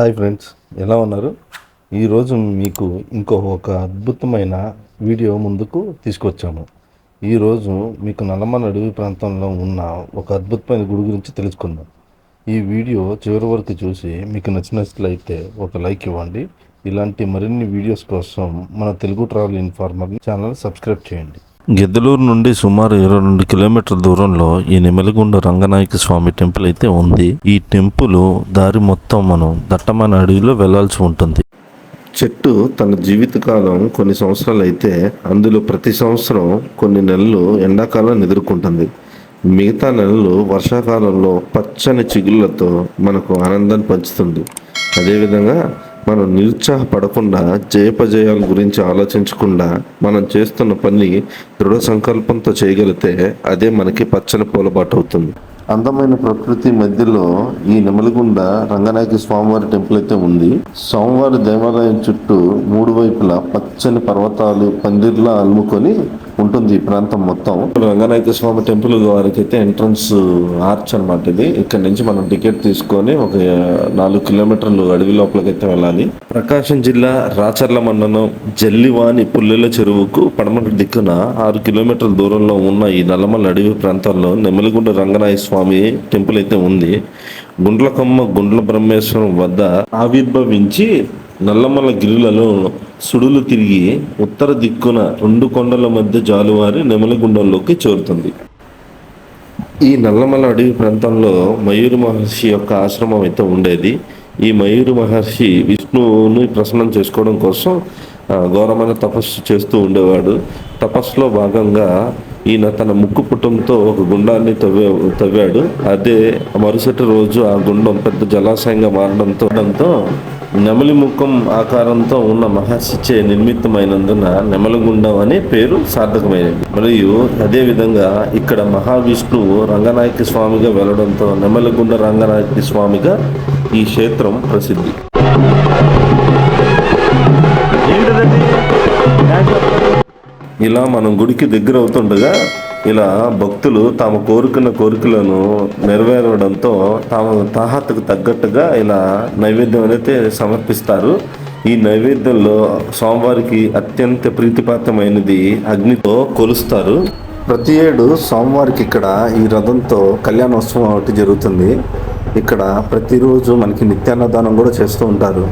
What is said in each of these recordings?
Hi friends ఎలా ఉన్నారు? ఈరోజు మీకు ఇంకో ఒక అద్భుతమైన వీడియో ముందుకు తీసుకొచ్చాము. ఈరోజు మీకు నల్లమల అడవి ప్రాంతంలో ఉన్న ఒక అద్భుతమైన గుడి గురించి తెలుసుకుందాం. ఈ వీడియో చివరి వరకు చూసి మీకు నచ్చినట్లయితే ఒక లైక్ ఇవ్వండి. ఇలాంటి మరిన్ని వీడియోస్ కోసం మన Telugu travel informer channel subscribe చేయండి. గిద్దలూరు నుండి సుమారు ఇరవై రెండు కిలోమీటర్ల దూరంలో ఈ నెమలిగుండ రంగనాయక స్వామి టెంపుల్ అయితే ఉంది. ఈ టెంపుల్ దారి మొత్తం మనం దట్టమైన అడవిలో వెళ్ళాల్సి ఉంటుంది. చెట్టు తన జీవితకాలం కొన్ని సంవత్సరాలు అయితే అందులో ప్రతి సంవత్సరం కొన్ని నెలలు ఎండాకాలం ఎదుర్కొంటుంది మిగతా నెలలు వర్షాకాలంలో పచ్చని చిగుళ్ళతో మనకు ఆనందాన్ని పంచుతుంది. అదేవిధంగా మనం నిరుత్సాహపడకుండా జయపజయాల గురించి ఆలోచించకుండా మనం చేస్తున్న పని దృఢ సంకల్పంతో చేయగలిగితే అదే మనకి పచ్చని పూలబాటు అవుతుంది. అందమైన ప్రకృతి మధ్యలో ఈ నెమలిగుండ రంగనాయక స్వామివారి టెంపుల్ అయితే ఉంది. స్వామివారి దేవాలయం చుట్టూ మూడు వైపులా పచ్చని పర్వతాలు పందిర్లా అల్ముకొని ఉంటుంది ఈ ప్రాంతం మొత్తం. రంగనాయక స్వామి టెంపుల్ వారికి అయితే ఎంట్రన్స్ ఆర్చ్ అనమాట ఇది. ఇక్కడ నుంచి మనం టికెట్ తీసుకొని ఒక నాలుగు కిలోమీటర్లు అడవి లోపలికైతే వెళ్ళాలి. ప్రకాశం జిల్లా రాచర్ల మండలం జల్లివాని పుల్లెల చెరువుకు పడమటి దిక్కున ఆరు కిలోమీటర్ల దూరంలో ఉన్న ఈ నల్లమల అడవి ప్రాంతాల్లో నెమలిగుండ రంగనాయ స్వామి టెంపుల్ అయితే ఉంది. గుండ్లకమ్మ గుండ్ల బ్రహ్మేశ్వరం వద్ద ఆవిర్భవించి నల్లమల గిరులలో సుడులు తిరిగి ఉత్తర దిక్కున రెండు కొండల మధ్య జాలువారి నెమలిగుండంలోకి చేరుతుంది. ఈ నల్లమల అడవి ప్రాంతంలో మయూరి మహర్షి యొక్క ఆశ్రమం అయితే ఉండేది. ఈ మయూరి మహర్షి విష్ణువుని ప్రసన్నం చేసుకోవడం కోసం ఘోరమైన తపస్సు చేస్తూ ఉండేవాడు. తపస్సులో భాగంగా ఈయన తన ముక్కు పుట్టంతో ఒక గుండాన్ని తవ్వే తవ్వాడు. అదే మరుసటి రోజు ఆ గుండం పెద్ద జలాశయంగా మారడంతో నెమలి ముఖం ఆకారంతో ఉన్న మహర్షిచే నిర్మితమైనందున నెమలిగుండం అనే పేరు సార్థకమైనది. మరియు అదే విధంగా ఇక్కడ మహావిష్ణువు రంగనాయక స్వామిగా వెళ్ళడంతో నెమలిగుండ రంగనాయక స్వామిగా ఈ క్షేత్రం ప్రసిద్ధి. ఇలా మనం గుడికి దగ్గర అవుతుండగా ఇలా భక్తులు తాము కోరుకున్న కోరికలను నెరవేరడంతో తాము తాహతకు తగ్గట్టుగా ఇలా నైవేద్యం అనేది సమర్పిస్తారు. ఈ నైవేద్యంలో స్వామివారికి అత్యంత ప్రీతిపాత్రమైనది అగ్నితో కొలుస్తారు. ప్రతి ఏడు సోమవారికి ఇక్కడ ఈ రథంతో కళ్యాణోత్సవం ఒకటి జరుగుతుంది. ఇక్కడ ప్రతిరోజు మనకి నిత్యాన్నదానం కూడా చేస్తూ ఉంటారు.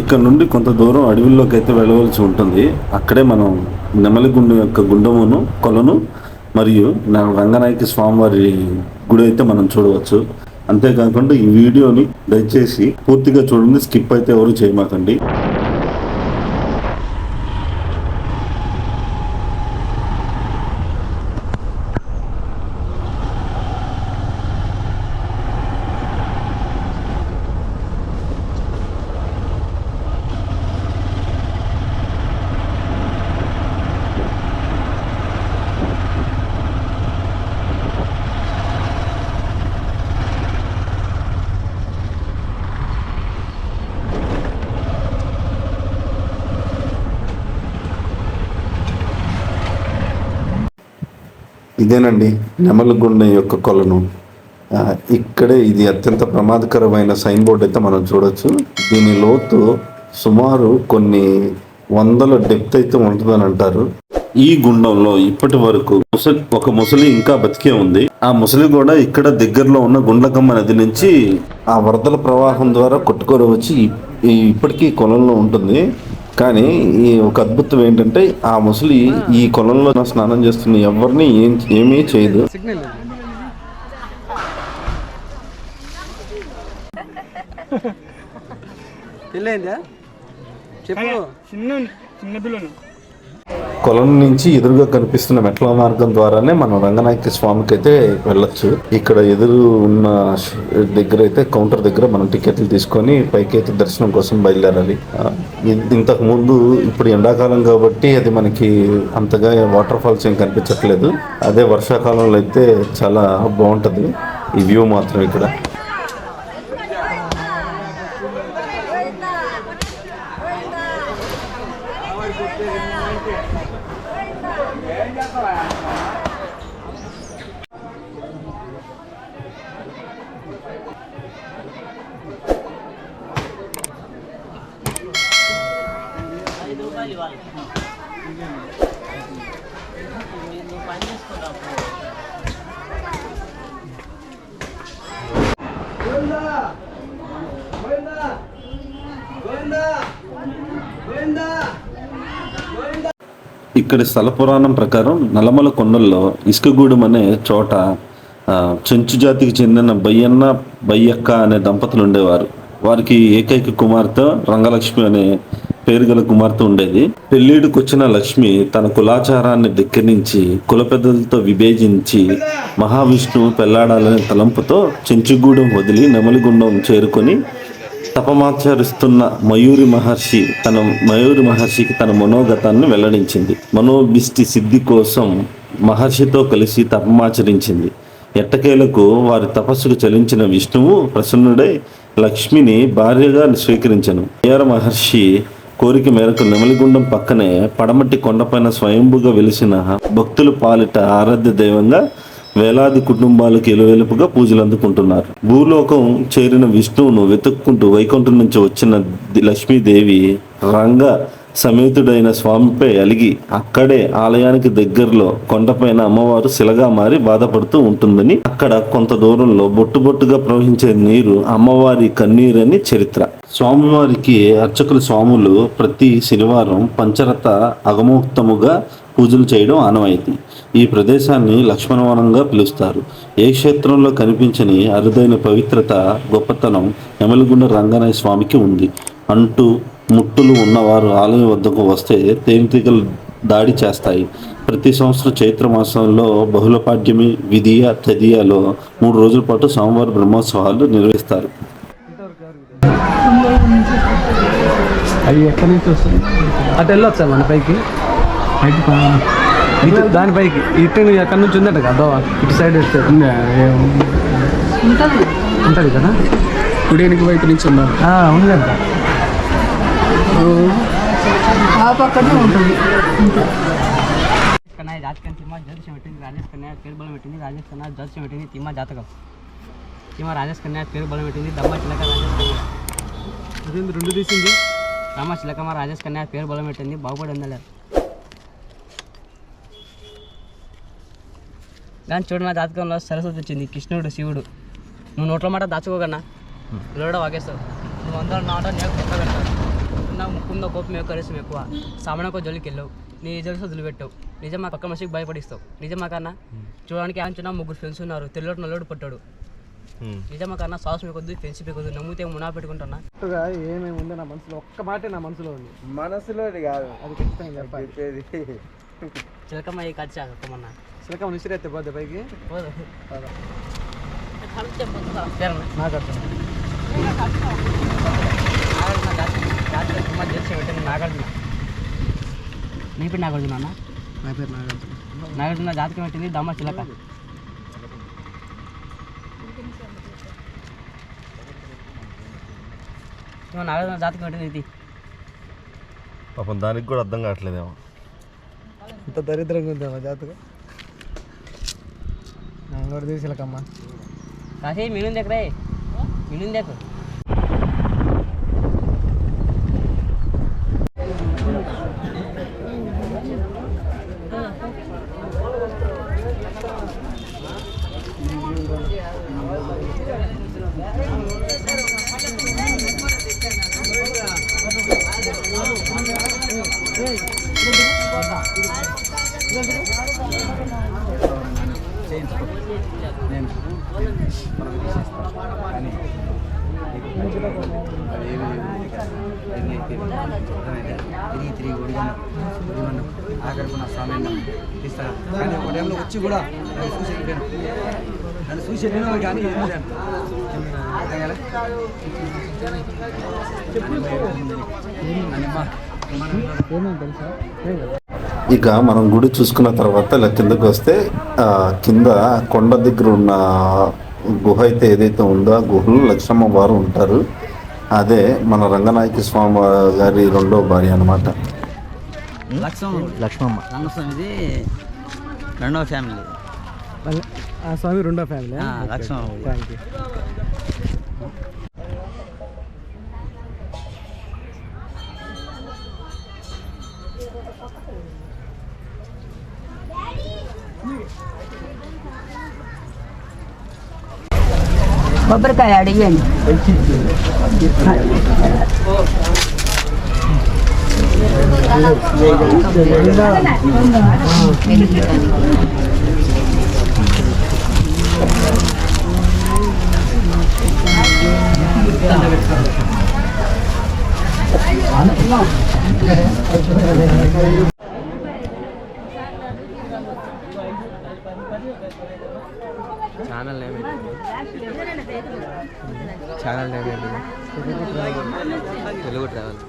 ఇక్కడ నుండి కొంత దూరం అడవిలోకి అయితే వెళ్ళవలసి ఉంటుంది. అక్కడే మనం నెమలిగుండం యొక్క గుండమును కొలను మరియు నా- రంగనాయక స్వామివారి గుడి అయితే మనం చూడవచ్చు. అంతేకాకుండా ఈ వీడియోని దయచేసి పూర్తిగా చూడండి స్కిప్ అయితే ఎవరు చేయమాకండి. ఇదేనండి నెమలిగుండం యొక్క కొలను. ఇక్కడే ఇది అత్యంత ప్రమాదకరమైన సైన్ బోర్డ్ అయితే మనం చూడొచ్చు. దీని లోతు సుమారు కొన్ని వందల డెప్త్ అయితే ఉంటుందని అంటారు. ఈ గుండంలో ఇప్పటి వరకు ముసలి ఒక ముసలి ఇంకా బతికే ఉంది. ఆ ముసలి కూడా ఇక్కడ దగ్గరలో ఉన్న గుండ్లకమ్మ నది నుంచి ఆ వరదల ప్రవాహం ద్వారా కొట్టుకొని వచ్చి ఇప్పటికీ కొలంలో ఉంటుంది. కానీ ఈ ఒక అద్భుతం ఏంటంటే ఆ ముసలి ఈ కొలంలో స్నానం చేస్తున్న ఎవరిని ఏం ఏమీ చేయదు. చెప్పు. చిన్న చిన్న పిల్లలు కొలం నుంచి ఎదురుగా కనిపిస్తున్న మెట్ల మార్గం ద్వారానే మనం రంగనాయక స్వామికి అయితే వెళ్ళొచ్చు. ఇక్కడ ఎదురు ఉన్న దగ్గర అయితే కౌంటర్ దగ్గర మనం టికెట్లు తీసుకొని పైకి అయితే దర్శనం కోసం బయలుదేరాలి. ఇంతకు ముందు ఇప్పుడు ఎండాకాలం కాబట్టి అది మనకి అంతగా వాటర్ ఫాల్స్ ఏం కనిపించట్లేదు. అదే వర్షాకాలంలో అయితే చాలా బాగుంటుంది. ఈ వ్యూ మాత్రం ఇక్కడ. ఇక్కడ స్థల పురాణం ప్రకారం నల్లమల కొండల్లో ఇసుకగూడెం అనే చోట చెంచు జాతికి చెందిన బయ్యన్న బయ్యక్క అనే దంపతులు ఉండేవారు. వారికి ఏకైక కుమార్తె రంగలక్ష్మి అనే పేరు గల కుమార్తె ఉండేది. పెళ్ళిడికి వచ్చిన లక్ష్మి తన కులాచారాన్ని ధిక్కరించి కుల పెద్దలతో విభేజించి మహావిష్ణువు పెళ్ళాడాలనే తలంపుతో చెంచుగూడెం వదిలి నెమలిగుండం చేరుకొని తపమాచరిస్తున్న మయూరి మహర్షి తన మయూరి మహర్షికి తన మనోగతాన్ని వెల్లడించింది. మనోభిష్టి సిద్ధి కోసం మహర్షితో కలిసి తపమాచరించింది. ఎట్టకేలకు వారి తపస్సుకు చలించిన విష్ణువు ప్రసన్నుడై లక్ష్మిని భార్యగా స్వీకరించను. మయూర మహర్షి కోరిక మేరకు నెమలిగుండం పక్కనే పడమటి కొండపైన స్వయంభుగా వెలిసిన భక్తుల పాలిట ఆరాధ్య దైవంగా వేలాది కుటుంబాలకు ఎలువెలుపుగా పూజలు అందుకుంటున్నారు. భూలోకం చేరిన విష్ణువును వెతుక్కుంటూ వైకుంఠం నుంచి వచ్చిన లక్ష్మీదేవి రంగ సమేతుడైన స్వామిపై అలిగి అక్కడే ఆలయానికి దగ్గరలో కొండపైన అమ్మవారు శిలగా మారి బాధపడుతూ ఉంటుందని అక్కడ కొంత దూరంలో బొట్టు బొట్టుగా ప్రవహించే నీరు అమ్మవారి కన్నీరని చరిత్ర. స్వామివారికి అర్చకులు స్వాములు ప్రతి శనివారం పంచరథ అగమోక్తముగా పూజలు చేయడం ఆనవాయితీ. ఈ ప్రదేశాన్ని లక్ష్మణవనంగా పిలుస్తారు. ఏ క్షేత్రంలో కనిపించని అరుదైన పవిత్రత గొప్పతనం యమలగుండ రంగనాయ స్వామికి ఉంది. అంటూ ముట్టులు ఉన్నవారు ఆలయం వద్దకు వస్తే తేనెటీగలు దాడి చేస్తాయి. ప్రతి సంవత్సరం చైత్ర మాసంలో బహుళపాడ్యమి విధియ తదియాలో మూడు రోజుల పాటు సోమవారం బ్రహ్మోత్సవాలు నిర్వహిస్తారు. అవి ఎక్కడి నుంచి వస్తుంది అటు వెళ్ళొచ్చా మన పైకి? ఇటు దానిపైకి ఇటు నువ్వు ఎక్కడి నుంచి ఉందట కదా? ఇటు సైడ్ వస్తే. ఉంటుంది కదా? కుడియనికి వైపు నుంచి ఉన్నారు ఆ, ఉందంట. పక్కనే ఉంటుంది. కన్నా జాతకం తిమ్మ జ్యోతిషం పెట్టింది రాజేష్ కన్యా పేరు బలం పెట్టింది రాజేష్ కన్నా జ్యోతిషం పెట్టింది తిమ్మ జాతకం. తిమ్మ రాజేష్ కన్యా పేరు బలం పెట్టింది దమ్మ చిలక రాజేష్ రెండు తీసింది? రామ చిలకమ్మ రాజేష్ కన్యా పేరు బలం పెట్టింది బాగుపడి ఉందలేరు కానీ చూడు నా జాతకంలో సరస్వతి వచ్చింది కృష్ణుడు శివుడు. నువ్వు నోట్ల మాట దాచుకోకన్నా లోడ వాగేస్తావు. నువ్వు అందరూ నాట నేను కొట్టగలవు నా ముక్కుందో కోపం ఎక్కువ కరిసం ఎక్కువ. సామానకో జోలికి వెళ్ళవు. నీ జోలిసి వదిలిపెట్టావు. నిజమా పక్క మనిషికి భయపడిస్తావు. నిజమా కన్నా? చూడడానికి ఆంచున్నా ముగ్గురు ఫ్రెండ్స్ ఉన్నారు. తెల్లడు నల్లోడు పట్టాడు నిజమా కన్నా సాస్ మీకొద్దు ఫ్రెండ్స్ మీకొద్దు నమ్మితే మునా పెట్టుకుంటున్నా. ఏమేమి ఉంది నా మనసులో? ఒక్క మాటే నా మనసులో ఉంది. మనసులోది కాదు. అది ఖచ్చితంగా చెప్పేది. చిలకమ్మ ఈ కచ్చి అక్కమన్నా చిలక నిసిరెత్తే పోతే పైకి. పోదు. నాకు అర్థం నాగార్జున జాతకం జాతకం సుమారు చేసి పెట్టింది నాగార్జున. నీ పేరు నాగార్జున అన్న? నా పేరు నాగార్జున. నాగార్జున జాతకం పెట్టింది దమ్మ చిలక. నాగార్జున జాతకం పెట్టింది ఇది? పాపం దానికి కూడా అర్థం కావట్లేదేమో. ఇంత దరిద్రంగా ఉంది మా జాతకం. నేను కూడా తీసిలకమ్మా కాసే మినుంది ఎక్కడే? మినుంది ఎక్కడ? తిరిగి తిరిగి ఒడిగన్నం ఒడిగన్నం ఆఖరికి నా స్వామి కానీ ఉదయంలో వచ్చి కూడా నన్ను చూసి వెళ్ళాను నన్ను చూసి వెళ్ళినా కానీ అర్థం కదా నన్నమ్మ ఏమేమి తెలుసా? ఇక మనం గుడి చూసుకున్న తర్వాత ఇలా కిందకి వస్తే ఆ, కింద కొండ దగ్గర ఉన్న గుహ అయితే ఏదైతే ఉందో ఆ గుహలో లక్ష్మమ్మ వారు ఉంటారు. అదే మన రంగనాయక స్వామి గారి రెండో భార్య అనమాట లక్ష్మమ్మ. లక్ష్మమ్మ. రంగస్వామిది రెండవ ఫ్యామిలీ. ఆ స్వామి రెండో ఫ్యామిలీ. ఆ, లక్ష్మమ్మ థ్యాంక్ యూ కొబ్బరికాయ అడిగాను ఛానల్ నేమ్ ఏంటి Telugu travel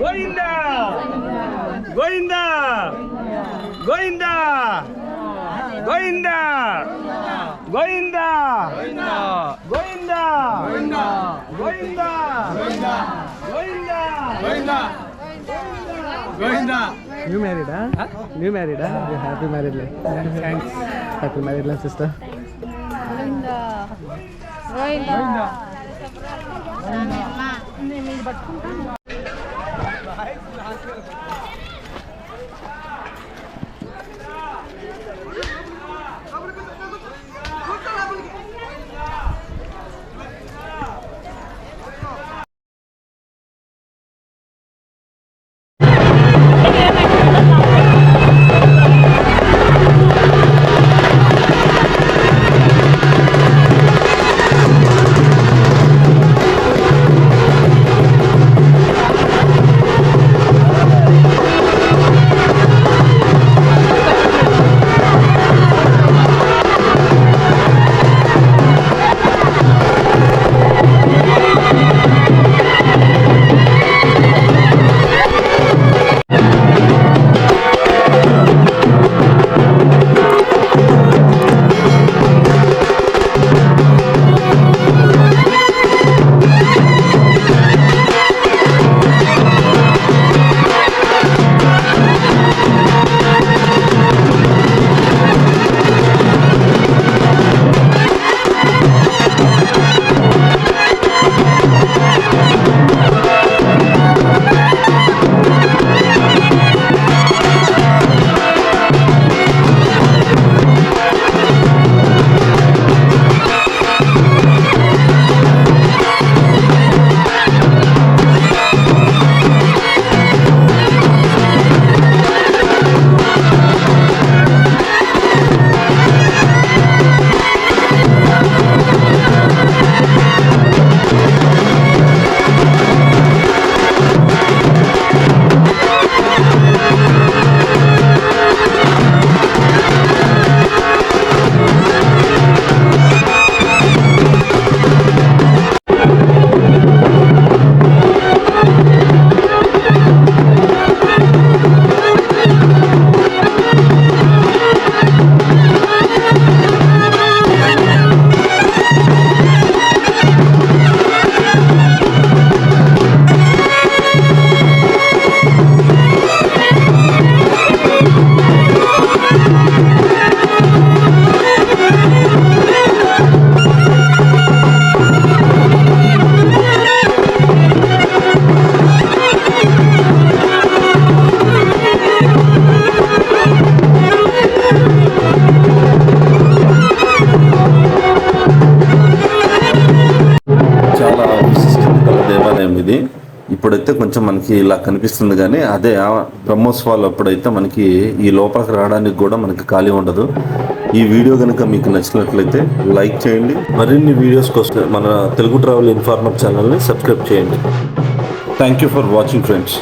Govinda Govinda Govinda Govinda Govinda Govinda Govinda! Govinda! Govinda! Govinda! New married new married happy married life thanks happy married life sister Govinda. Govinda! Govinda. అయితే కొంచెం మనకి ఇలా కనిపిస్తుంది కానీ అదే ఆ బ్రహ్మోత్సవాలు అప్పుడైతే మనకి ఈ లోపలికి రావడానికి కూడా మనకి ఖాళీ ఉండదు. ఈ వీడియో కనుక మీకు నచ్చినట్లయితే లైక్ చేయండి. మరిన్ని వీడియోస్ కోసం మన తెలుగు ట్రావెల్ ఇన్ఫార్మర్ ఛానల్ని సబ్స్క్రైబ్ చేయండి. Thank you for watching friends